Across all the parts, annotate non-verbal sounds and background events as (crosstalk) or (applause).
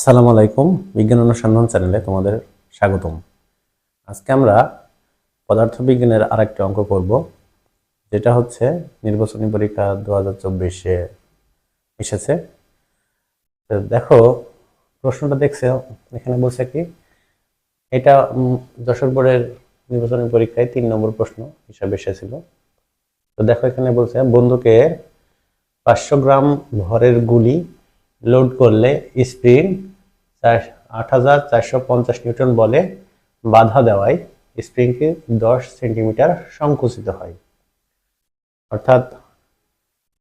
আসসালামু আলাইকুম, বিজ্ঞান অনুসন্ধান চ্যানেলে তোমাদের স্বাগতম। আজকে আমরা পদার্থবিজ্ঞানের আরেকটি অঙ্ক করব, যেটা হচ্ছে নির্বাচনী পরীক্ষা দু হাজার চব্বিশে এসেছে। দেখো, প্রশ্নটা দেখছে, এখানে বলছে কি, এটা যশোর বোর্ডের নির্বাচনী পরীক্ষায় তিন নম্বর প্রশ্ন হিসাবে এসেছিল। তো দেখো এখানে বলছে বন্ধুকে পাঁচশো গ্রাম ভরের গুলি লোড করলে স্প্রিং আট হাজার চারশো পঞ্চাশ নিউটন বলে বাধা দেওয়ায় স্প্রিংটি দশ সেন্টিমিটার সংকুচিত হয়। অর্থাৎ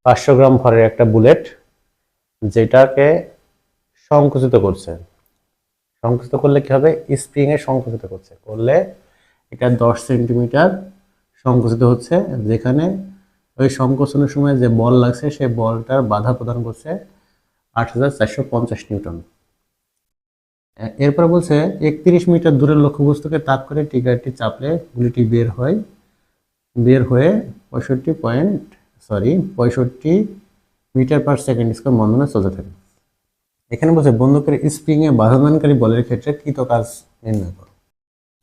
পাঁচশো গ্রাম ভরের একটা বুলেট যেটাকে সংকুচিত করছে। সংকুচিত করলে কি হবে? স্প্রিং এ সংকুচিত করছে। করলে এটা দশ সেন্টিমিটার সংকুচিত হচ্ছে, যেখানে ওই সংকোচনের সময় যে বল লাগছে সেই বলটার বাধা প্রদান করছে। আট পঞ্চাশ নিউটন। এরপর বলছে, একত্রিশ মিটার দূরের লক্ষ্যবস্তুকে তাপ করে টিকারটি চাপলে গুলিটি বের হয়, বের হয়ে পঁয়ষট্টি পয়েন্ট, সরি, পঁয়ষট্টি মিটার পার সেকেন্ড স্কোয়ার বন্ধনে চলতে থাকে। এখানে বলছে, বন্দুকের স্প্রিংয়ে বাধাদানকারী বলের ক্ষেত্রে কৃত কাজ নির্ণয় করো।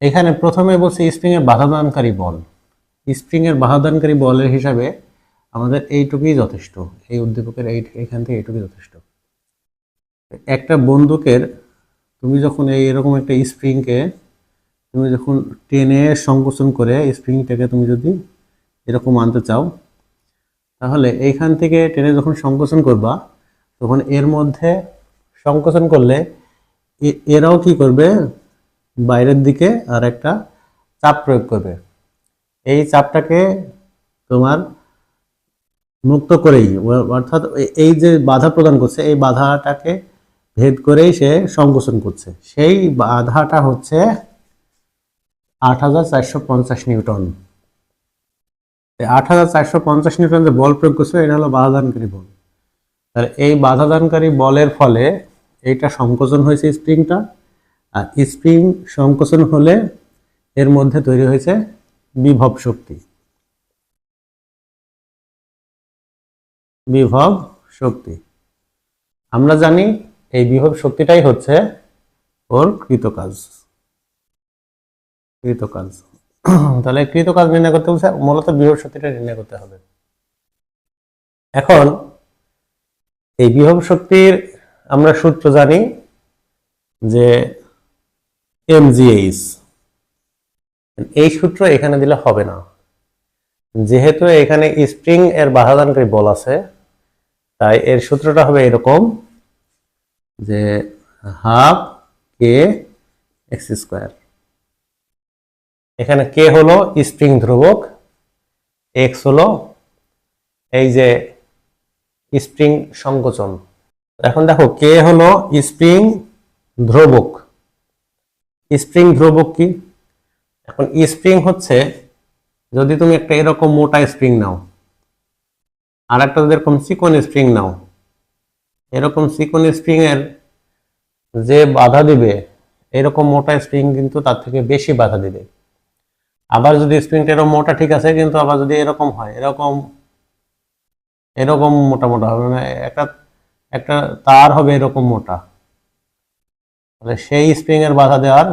এখানে প্রথমে বলছে স্প্রিংয়ের বাধাদানকারী বল। স্প্রিংয়ের বাধাদানকারী বলের হিসাবে আমাদের এইটুকুই যথেষ্ট। এই উদ্দীপকের এই এখান থেকে এইটুকুই যথেষ্ট। একটা বন্দুকের, তুমি যখন এই এরকম একটা স্প্রিংকে, তুমি যখন টেনে সংকোচন করে স্প্রিংটাকে তুমি যদি এরকম আনতে চাও, তাহলে এইখান থেকে টেনে যখন সংকোচন করবা, তখন এর মধ্যে সংকোচন করলে এরাও কি করবে? বাইরের দিকে আর একটা চাপ প্রয়োগ করবে। এই চাপটাকে তোমার মুক্ত করেই, অর্থাৎ এই যে বাধা প্রদান করছে, এই বাধাটাকে ভেদ করেই সে সংকোচন করছে। সেই বাধাটা হচ্ছে আট হাজার চারশো পঞ্চাশ নিউটন। আট হাজার চারশো পঞ্চাশ নিউটন যে বল প্রয়োগ করছে, এটা হলো বাধাদানকারী বল। তাহলে এই বাধাদানকারী বলের ফলে এইটা সংকোচন হয়েছে স্প্রিংটা, আর স্প্রিং সংকোচন হলে এর মধ্যে তৈরি হয়েছে বিভব শক্তি। বিভব শক্তি। আমরা জানি এই বিভব শক্তিটাই হচ্ছে ওর কৃতকাজ। কৃতকাজ। (clears throat) তাহলে কৃতকাজ নির্ণয় করতে বলছে, মূলত বিভব শক্তিটা নির্ণয় করতে হবে। এখন এই বিভব শক্তির আমরা সূত্র জানি যে এমজিএইচ। এই সূত্র এখানে দিলে হবে না। যেহেতু এখানে স্প্রিং এর বাধাদানকারী বল আছে, তাই এর সূত্রটা হবে এরকম যে হাফ কে এক্স স্কোয়ার। এখানে কে হলো স্প্রিং ধ্রুবক এক্স হলো এই যে স্প্রিং সংকোচন। এখন দেখো কে হলো স্প্রিং ধ্রুবক। স্প্রিং ধ্রুবক কি? এখন স্প্রিং হচ্ছে যদি তুমি একটা এরকম মোটা স্প্রিং নাও আর একটা যদি এরকম চিকন স্প্রিং নাও এরকম চিকন স্প্রিং এর যে বাধা দিবে, এরকম মোটা স্প্রিং কিন্তু তার থেকে বেশি বাধা দিবে। আবার যদি স্প্রিংটা এরকম মোটা ঠিক আছে, কিন্তু আবার যদি এরকম হয়, এরকম এরকম মোটা মোটা হবে মানে একটা একটা তার হবে এরকম মোটা। তাহলে সেই স্প্রিং এর বাধা দেওয়ার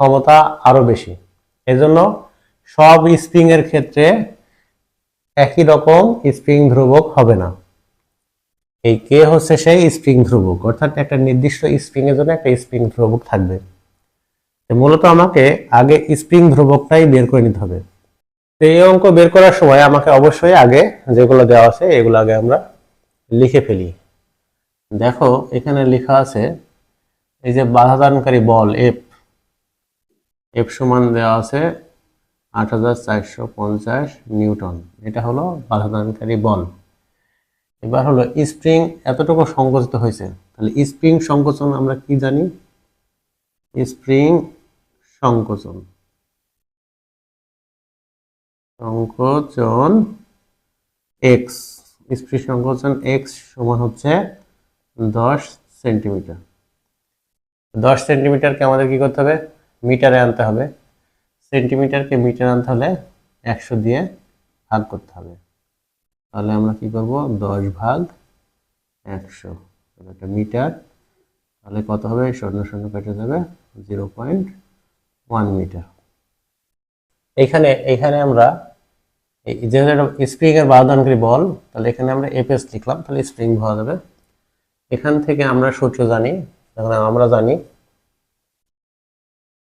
ক্ষমতা আরও বেশি। এজন্য সব স্প্রিং এর ক্ষেত্রে একই রকম স্প্রিং ধ্রুবক হবে না। এই কে হচ্ছে সেই স্প্রিং ধ্রুবক, অর্থাৎ একটা নির্দিষ্ট স্প্রিং এর জন্য একটা স্প্রিং ধ্রুবক থাকবে। মূলত আমাকে আগে স্প্রিং ধ্রুবকটাই বের করে নিতে হবে। তো এই অঙ্ক বের করার সময় আমাকে অবশ্যই আগে যেগুলো দেওয়া আছে, এগুলো আগে আমরা লিখে ফেলি। দেখো, এখানে লেখা আছে, এই যে বাধাদানকারী বল এফ এফ সমান দেওয়া আছে আট হাজার চারশো পঞ্চাশ নিউটন। এটা হলো বাধাদানকারী বল। এবার হলো স্প্রিং এতটুকু সংকুচিত হয়েছে। তাহলে স্প্রিং সংকোচন আমরা কি জানি? স্প্রিং সংকোচন। সংকোচন এক্স স্প্রিং সংকোচন এক্স সমান হচ্ছে দশ সেন্টিমিটার দশ সেন্টিমিটারকে আমাদের কি করতে হবে? মিটারে আনতে হবে। সেন্টিমিটারকে মিটার আনতে হলে একশো দিয়ে ভাগ করতে হবে। তাহলে আমরা কি করব? দশ ভাগ একশো। একটা মিটার। তাহলে কত হবে? শূন্য শূন্য কেটে যাবে জিরো পয়েন্ট ওয়ান মিটার। এখানে এখানে আমরা এই- যেহেতু স্প্রিং এর বাধানকারী বল, তাহলে এখানে আমরা এফএস লিখলাম, তাহলে স্প্রিং হওয়া যাবে। এখান থেকে আমরা সূত্র জানি এখন আমরা জানি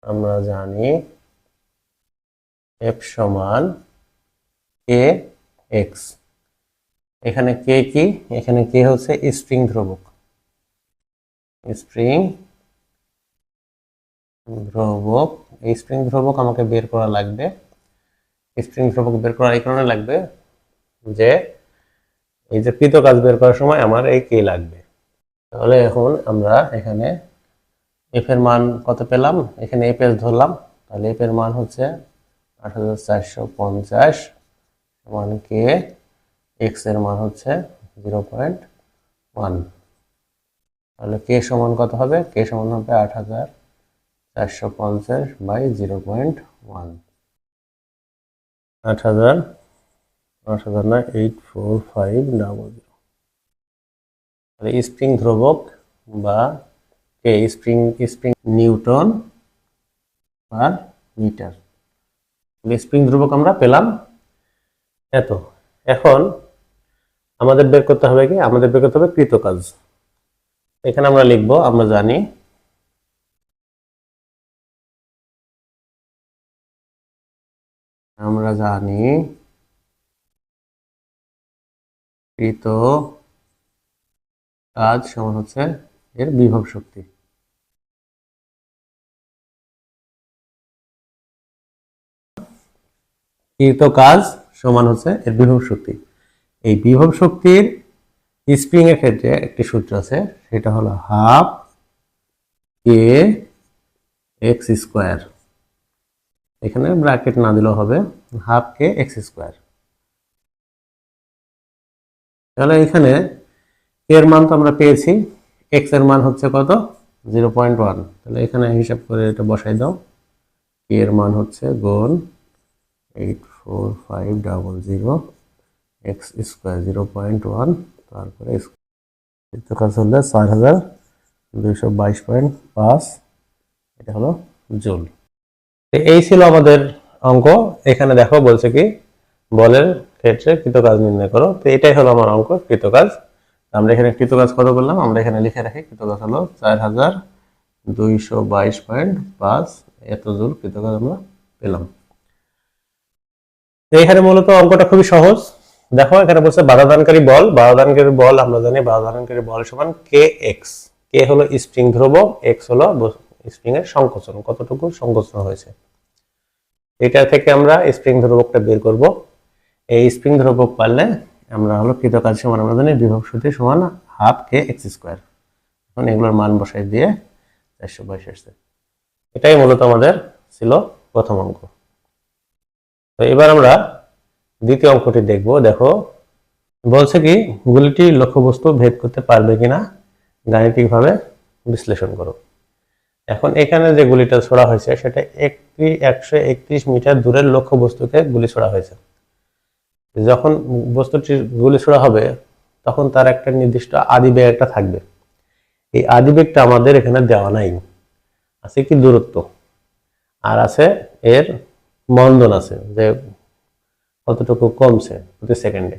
আমরা জানি এফ সমান কে এক্স এখানে কে কি? এখানে কে হচ্ছে? স্প্রিং ধ্রুবক। স্প্রিং ধ্রুবক। এই স্প্রিং ধ্রুবক আমাকে বের করা লাগবে। স্প্রিং ধ্রুবক বের করা এই কারণে লাগবে যে এই যে কৃত কাজ বের করার সময় আমার এই কে লাগবে। তাহলে এখন আমরা এখানে এফ এর মান কত পেলাম? এখানে এফ এস ধরলাম। তাহলে এফ এর মান হচ্ছে আট হাজার চারশো পঞ্চাশ সমান কে এক্সের মান হচ্ছে জিরো পয়েন্ট ওয়ান তাহলে কে সমান কত হবে? কে সমান হবে আট হাজার চারশো পঞ্চাশ বাই জিরো পয়েন্ট ওয়ান আট হাজার আট হাজার না eight four five double zero তাহলে স্প্রিং ধ্রুবক বা K spring spring newton per metre. Spring ধ্রুবক আমরা পেলাম এত। এখন আমাদের বের করতে হবে কি? আমাদের বের করতে হবে কৃত কাজ এখানে আমরা লিখব, আমরা জানি আমরা জানি কৃত কাজ সমান হচ্ছে এর বিভব শক্তি। কৃত কাজ সমান হচ্ছে এর বিভব শক্তি। এই বিভব শক্তির স্প্রিং এর ক্ষেত্রে একটি সূত্র আছে, সেটা হলো হাফ কে এক্স স্কোয়ার এখানে ব্র্যাকেট না দিলেও হবে হাফ কে এক্স স্কোয়ার তাহলে এখানে এর মান তো আমরা পেয়েছি এক্সের মান হচ্ছে কত? জিরো পয়েন্ট ওয়ান তাহলে এখানে হিসাব করে এটা বসাই দাও। কে এর মান হচ্ছে গুণ eight four five double zero X square zero point one তারপরে কাজ হলে চার হাজার দুইশো বাইশ পয়েন্ট পাঁচ, এটা হলো জুল এই ছিল আমাদের অঙ্ক। এখানে দেখো বলছে কি, বলের ক্ষেত্রে কৃতকাজ নির্ণয় করো। তো এটাই হলো আমার অঙ্ক, কৃতকাজ। আমরা এখানে কৃতকাজ কত করলাম আমরা এখানে লিখে রাখি, কৃতকাজ হলো চার হাজার দুইশো বাইশ পয়েন্ট পাঁচ, এত জুল কৃতকাজ আমরা পেলাম। এখানে মূলত অঙ্কটা খুবই সহজ। দেখো, এখানে বলছে বাধাদানকারী বল। বাধাদানকারী বল, আমরা জানি বাধাদানকারী বল সমান কে এক্স কে হলো স্প্রিং ধ্রুবক এক্স হলো স্প্রিং এর সংকোচন। কতটুকু সংকোচন হয়েছে? এটা থেকে আমরা স্প্রিং ধ্রুবকটা বের করব। এই স্প্রিং ধ্রুবক পারলে আমরা হলো কৃতকাজ সমান, আমরা জানি বিভব শক্তি সমান হাফ কে এক্স স্কোয়ার এখন এগুলোর মান বসাই দিয়ে চারশো বাইশ আসছে। এটাই মূলত আমাদের ছিল প্রথম অঙ্ক। তো এবার আমরা দ্বিতীয় অঙ্কটি দেখব, দেখো। বলছে কি, গুলিটি লক্ষ্যবস্তু ভেদ করতে পারবে কিনা, গাণিতিকভাবে বিশ্লেষণ করো। এখন এখানে যে গুলিটা ছোড়া হয়েছে, সেটা একটি একশো একত্রিশ মিটার দূরের লক্ষ্যবস্তুকে গুলি ছোড়া হয়েছে। যখন বস্তুটির গুলি ছোড়া হবে, তখন তার একটা নির্দিষ্ট আদিবেগ একটা থাকবে। এই আদিবেগটা আমাদের এখানে দেওয়া নাই। আছে কি দূরত্ব? আর আছে এর মন্দন আছে, যে কতটুকু কমছে প্রতি সেকেন্ডে।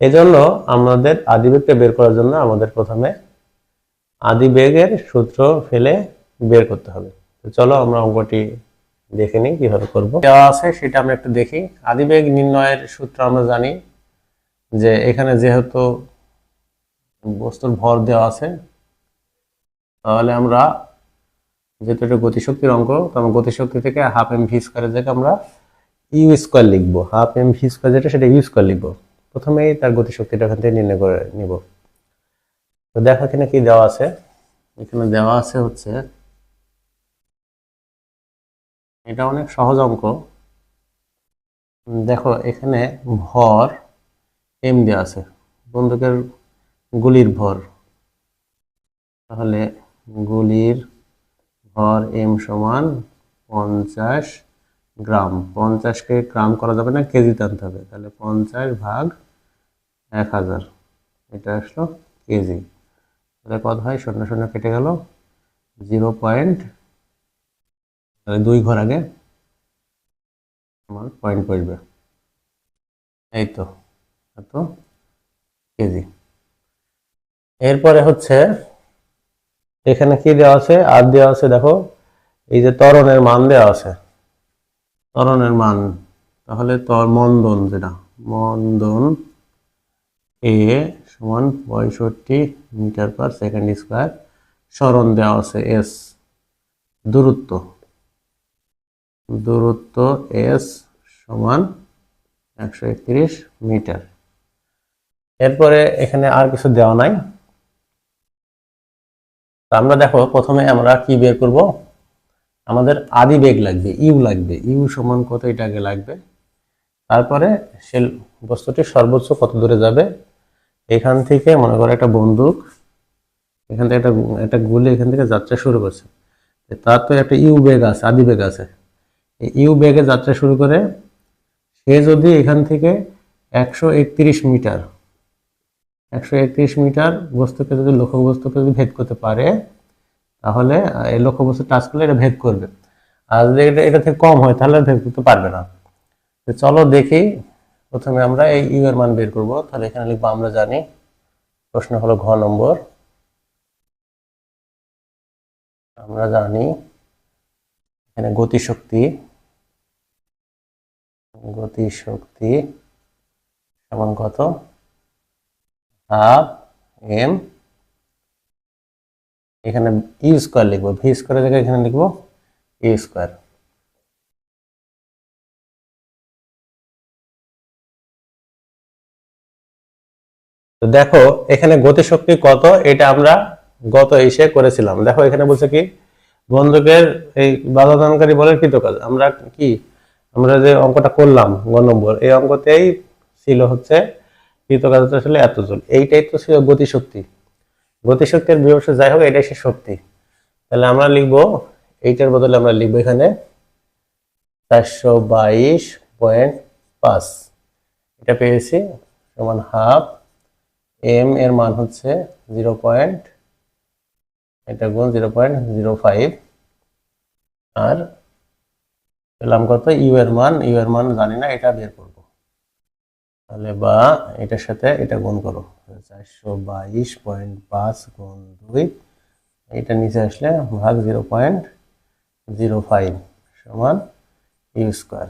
এই জন্য আমাদের আদিবেগটা বের করার জন্য আমাদের প্রথমে আদিবেগের সূত্র ফেলে বের করতে হবে। চলো আমরা অঙ্কটি দেখে নিই কীভাবে করব। দেওয়া আছে সেটা আমরা একটু দেখি। আদিবেগ নির্ণয়ের সূত্র আমরা জানি যে এখানে যেহেতু বস্তুর ভর দেওয়া আছে, তাহলে আমরা যেহেতু এটা গতিশক্তির অঙ্ক, তো আমরা গতিশক্তি থেকে হাফ এম ভি স্কোয়ারের জায়গায় আমরা ইউ স্কোয়ার লিখব হাফ এম ভি স্কোয়ার যেটা সেটা ইউ স্কোয়ার লিখব। প্রথমেই তার গতিশক্তিটা ওখান থেকে নির্ণয় করে নিব। তো দেখো এখানে কি দেওয়া আছে? এখানে দেওয়া আছে হচ্ছে, এটা অনেক সহজ অঙ্ক। দেখো এখানে ভর এম দেওয়া আছে, বন্দুকের গুলির ভর। তাহলে গুলির ভর এম সমান পঞ্চাশ গ্রাম। পঞ্চাশকে গ্রাম করা যাবে না, কেজি টানতে হবে। তাহলে পঞ্চাশ ভাগ এক হাজার। এটা আসলো কেজি। তাহলে কত হয়? শূন্য শূন্য কেটে গেল জিরো পয়েন্ট, তাহলে দুই ঘর আগে আমার পয়েন্ট পড়বে। এই তো এত কেজি। এরপরে হচ্ছে এখানে কি দেওয়া আছে? আর দেওয়া আছে, দেখো, এই যে ত্বরণের মান দেওয়া আছে। ত্বরণের মান, তাহলে তর মন্দন যেটা, মন্দন এ সমান পঁয়ষট্টি মিটার পার সেকেন্ড স্কোয়ার, স্মরণ দেওয়া আছে এস দূরত্ব দূরত্ব এস সমান একশো একত্রিশ মিটার। এরপরে এখানে আর কিছু দেওয়া নাই। আমরা দেখো, প্রথমে আমরা কি বের করব? আমাদের আদি বেগ লাগবে, ইউ লাগবে, ইউ সমান কত এটা আগে লাগবে? তারপরে সে বস্তুটি সর্বোচ্চ কত দূরে যাবে? এখান থেকে মনে করো একটা বন্দুক, এখান থেকে একটা একটা গুলি এখান থেকে যাত্রা শুরু করছে। তার তো একটা ইউ বেগ আছে, আদি বেগ আছে। এই ইউ বেগে যাত্রা শুরু করে সে যদি এখান থেকে একশো একত্রিশ মিটার, একশো একত্রিশ মিটার বস্তুকে যদি লক্ষ্য বস্তুকে যদি ভেদ করতে পারে তাহলে এই লক্ষ্য বস্তু টাচ করলে এটা ভেদ করবে। আর যদি এটা এটা থেকে কম হয়, তাহলে ভেদ করতে পারবে না। তো চলো দেখি, প্রথমে আমরা এই ইউ এর মান বের করব। তাহলে এখানে লিখব, আমরা জানি, প্রশ্ন হলো ঘ নম্বর। আমরা জানি, এখানে গতিশক্তি গতিশক্তি সমান কত? হাফ এম এখানে ইউ স্কোয়ার লিখব। ভি স্কোয়ারের জায়গায় এখানে লিখব ইউ স্কোয়ার তো দেখো, এখানে গতিশক্তি কত? এটা আমরা গত এসে করেছিলাম। দেখো, এখানে বলছে কি বন্ধুকের এই বাধাদানকারী বলের কৃতকাজ আমরা কি? আমরা যে অঙ্কটা করলাম, গ নম্বর, এই অঙ্কতেই ছিল হচ্ছে কৃতকাজটা ছিল এত জল এইটাই তো ছিল গতিশক্তি। গতিশক্তির বিভব যাই হোক, এটাই সে শক্তি। তাহলে আমরা লিখব, এইটার বদলে আমরা লিখব এখানে চারশো বাইশ পয়েন্ট পাঁচ। এটা পেয়েছি, সমান হাফ, এম এর মান হচ্ছে জিরো পয়েন্ট, এটা গুণ জিরো পয়েন্ট জিরো ফাইভ। আর পেলাম কত? ইউ এর মান, ইউ এর মান জানি না, এটা বের করব। তাহলে বা এটার সাথে এটা গুণ করো। চারশো বাইশ পয়েন্ট পাঁচ গুণ দুই, এটা নিচে আসলে ভাগ জিরো পয়েন্ট জিরো ফাইভ সমান ইউ স্কোয়ার।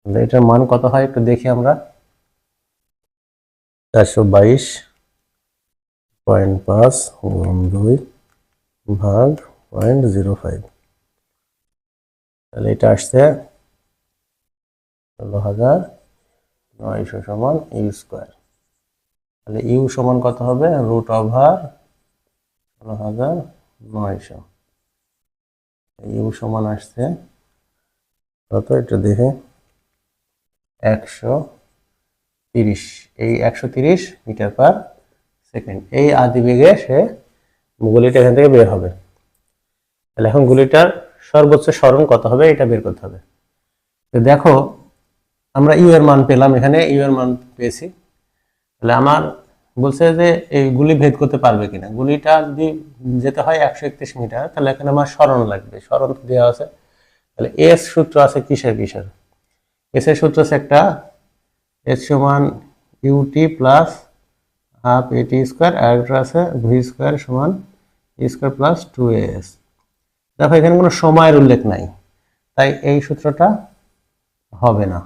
তাহলে এটার মান কত হয় একটু দেখি আমরা। চারশো বাইশ পয়েন্ট পাঁচ গুণ দুই ভাগ পয়েন্ট জিরো ফাইভ। তাহলে এটা আসছে ষোলো হাজার নয়শো সমান ইউ স্কোয়ার তাহলে ইউ সমান কত হবে? রুট ওভার ষোলো হাজার নয়শো। ইউ সমান আসছে কত? এটা দেখে। একশো তিরিশ। এই একশো তিরিশ মিটার পার সেকেন্ড। এই আদি বেগে সে গুলিটা এখান থেকে বের হবে। তাহলে এখন গুলিটার সর্বোচ্চ স্মরণ কত হবে? এটা বের করতে হবে। তো দেখো আমরা ইউ এর মান পেলাম এখানে ইউ এর মান পেয়েছি। তাহলে আমার বলছে যে এই গুলি ভেদ করতে পারবে কিনা। গুলিটা যদি যেতে হয় একশো একত্রিশ মিটার, তাহলে এখানে আমার স্মরণ লাগবে। স্মরণ দেওয়া আছে। তাহলে এস সূত্র আছে কিসের কিসের এস এর সূত্র আছে একটা এস সমান U T plus half A T square আর একটা আছে ভি স্কোয়ার সমান স্কোয়ার প্লাস টু এস দেখো, এখানে কোনো সময়ের উল্লেখ নাই। তাই এই সূত্রটা হবে না।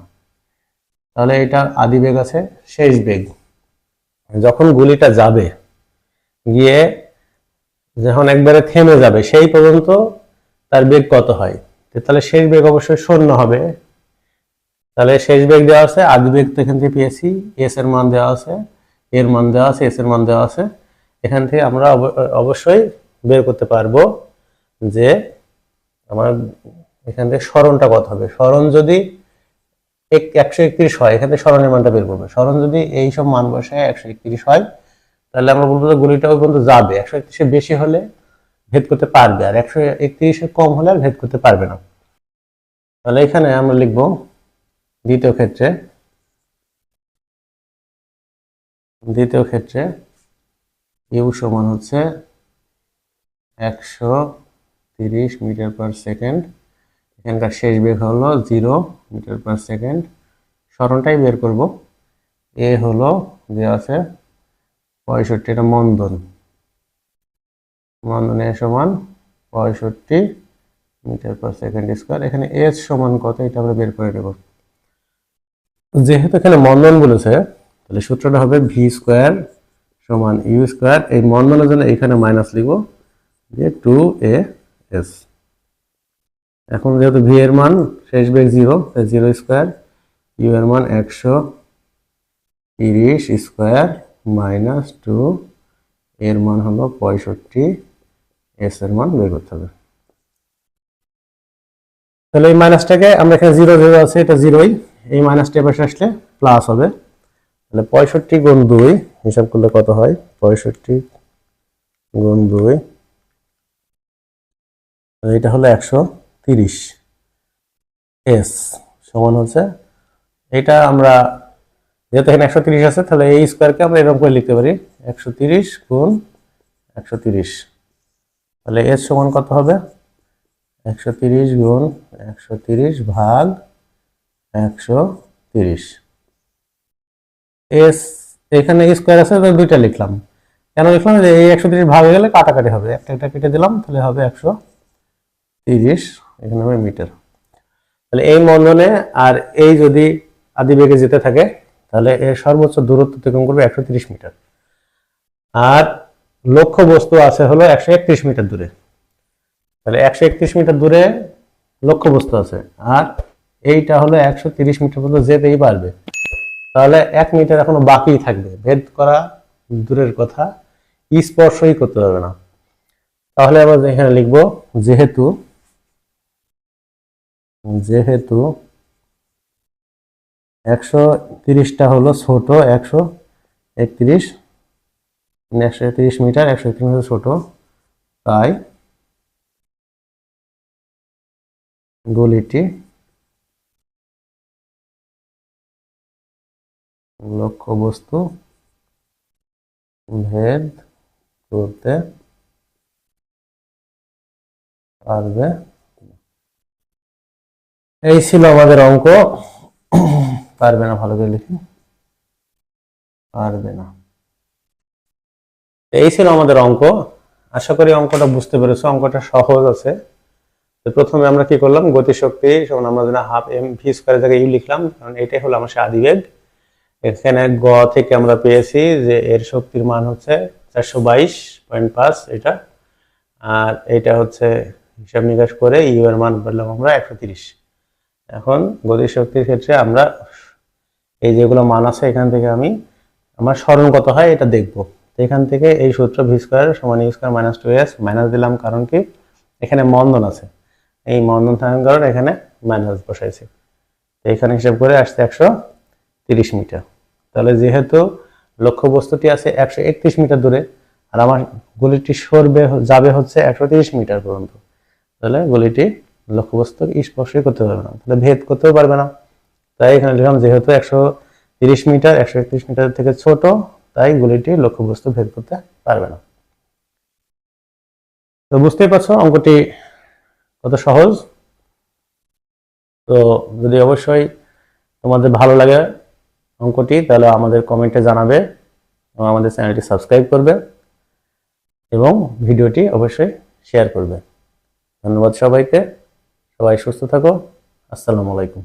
তাহলে এটা আদি বেগ আছে, শেষ বেগ। যখন গুলিটা যাবে, গিয়ে যখন একবারে থেমে যাবে, সেই পর্যন্ত তার বেগ কত হয়? তাহলে শেষ বেগ অবশ্যই শূন্য হবে। তাহলে শেষ বেগ দেওয়া আছে, আদি বেগ তো এখান থেকে পেয়েছি, এস এর মান দেওয়া আছে, এর মান দেওয়া আছে, এস এর মান দেওয়া আছে। এখান থেকে আমরা অব- অবশ্যই বের করতে পারব যে আমার এখান থেকে স্মরণটা কত হবে? স্মরণ যদি একশো একত্রিশ হয়, এখান স্মরণের মানটা বের করবে। স্মরণ যদি এই সব মান বসায় একশো একত্রিশ হয়, তাহলে আমরা বলব যে গুলিটা ওই পর্যন্ত যাবে। একশো একত্রিশের বেশি হলে ভেদ করতে পারবে, আর একশো একত্রিশের কম হলে আর ভেদ করতে পারবে না। তাহলে এখানে আমরা লিখব দ্বিতীয় ক্ষেত্রে দ্বিতীয় ক্ষেত্রে ইউ সমান হচ্ছে একশো তিরিশ মিটার পার সেকেন্ড এখানকার শেষ বেগ হলো জিরো মিটার পার সেকেন্ড। স্মরণটাই বের করব। এ হলো যে আছে পঁয়ষট্টি, এটা মন্দন। মন্দন এ সমান পঁয়ষট্টি মিটার পার সেকেন্ড স্কোয়ার। এখানে এস সমান কত, এটা আমরা বের করে নেব। যেহেতু এখানে মন্দন বলেছে, তাহলে সূত্রটা হবে ভি স্কোয়ার সমান ইউ স্কোয়ার। এই মন্দনের জন্য এখানে মাইনাস লিখব যে টু এ এস। এখন যেহেতু ভি এর মান, শেষ বেগ জিরো জিরো স্কোয়ার ইউ এর মান একশো তিরিশ স্কোয়ার মাইনাস টু এর মান হলো পঁয়ষট্টি এস এর মান বের করতে হবে। তাহলে এই মাইনাসটাকে আমরা এখানে জিরো জিরো আছে, এটা জিরোই এই মাইনাসটা এবার আসলে প্লাস হবে। তাহলে পঁয়ষট্টি গুণ দুই, হিসাব করলে কত হয়? পঁয়ষট্টি গুণ দুই। এটা হলো একশো তিরিশ এস সমান হচ্ছে, এটা আমরা যেহেতু এখানে একশো তিরিশ আছে, তাহলে এই স্কোয়ারকে আমরা এরকম করে লিখতে পারি, একশো তিরিশ গুণ একশো তিরিশ। তাহলে এস সমান কত হবে? একশো তিরিশ গুণ একশো তিরিশ ভাগ একশো তিরিশ। এস এখানে স্কোয়ার আছে তো দুইটা লিখলাম। কেন লিখলাম? যে এই একশো তিরিশ ভাগ হয়ে গেলে কাটাকাটি হবে। একটা একটা কেটে দিলাম, তাহলে হবে একশো তিরিশ। এখানে হবে মিটার। তাহলে এই মন্দনে আর এই যদি আদি বেগে যেতে থাকে, তাহলে এর সর্বোচ্চ দূরত্ব অতিক্রম করবে একশো মিটার। আর লক্ষ্য বস্তু আছে হলো একশো একত্রিশ মিটার দূরে। তাহলে একশো একত্রিশ মিটার দূরে লক্ষ্য বস্তু আছে। আর এইটা হলো একশো মিটার পর্যন্ত যেতেই পারবে। তাহলে এক মিটার এখনও বাকি থাকবে। ভেদ করা দূরের কথা, স্পর্শই করতে পারবে না। তাহলে আবার এখানে লিখব, যেহেতু যেহেতু একশো তিরিশটা হলো ছোট, একশো একত্রিশ একশো একত্রিশ মিটার, একশো একত্রিশ মিটার ছোট। তাই গলিটি লক্ষ্য বস্তু ভেদ করতে পারবে। এই ছিল আমাদের অঙ্ক। পারবে না ভালো করে লিখি পারবে না। এই ছিল আমাদের অঙ্ক। আশা করি অঙ্কটা বুঝতে পেরেছ। অঙ্কটা সহজ আছে। প্রথমে আমরা কি করলাম? গতিশক্তি সমান আমরা যেন হাফ এম ভি স্কোয়ারের জায়গায় ইউ লিখলাম, কারণ এটাই হলো আমার সে আদিবেগ এখানে গ থেকে আমরা পেয়েছি যে এর শক্তির মান হচ্ছে চারশো বাইশ পয়েন্ট পাঁচ এটা। আর এটা হচ্ছে হিসাব নিকাশ করে ইউ এর মান পেলাম আমরা একশো তিরিশ। এখন গতিশক্তির ক্ষেত্রে আমরা এই যেগুলো মান আছে, এখান থেকে আমি আমার স্মরণ কত হয় এটা দেখব। এখান থেকে এই সূত্র ভি স্কোয়ার সমান U square minus two S minus দিলাম কারণ কি? এখানে মন্দন আছে। এই মন্দন থাকার কারণে এখানে মাইনাস বসাইছি। এখানে হিসাব করে আসছে একশো তিরিশ মিটার। তাহলে যেহেতু লক্ষ্য বস্তুটি আছে একশো একত্রিশ মিটার দূরে, আর আমার গলিটি সরবে, যাবে হচ্ছে একশো তিরিশ মিটার পর্যন্ত। তাহলে গলিটি লক্ষ্যবস্তু স্পর্শই করতে পারবে না, তাহলে ভেদ করতেও পারবে না। তাই এখানে লিখলাম, যেহেতু একশো তিরিশ মিটার, একশো একত্রিশ মিটার থেকে ছোট, তাই গুলিটি লক্ষ্যবস্তু ভেদ করতে পারবে না। তো বুঝতেই পারছ অঙ্কটি কত সহজ? তো যদি অবশ্যই তোমাদের ভালো লাগে অঙ্কটি, তাহলে আমাদের কমেন্টে জানাবে এবং আমাদের চ্যানেলটি সাবস্ক্রাইব করবে এবং ভিডিওটি অবশ্যই শেয়ার করবে। ধন্যবাদ সবাইকে। সবাই সুস্থ থাকো। আসসালামু আলাইকুম।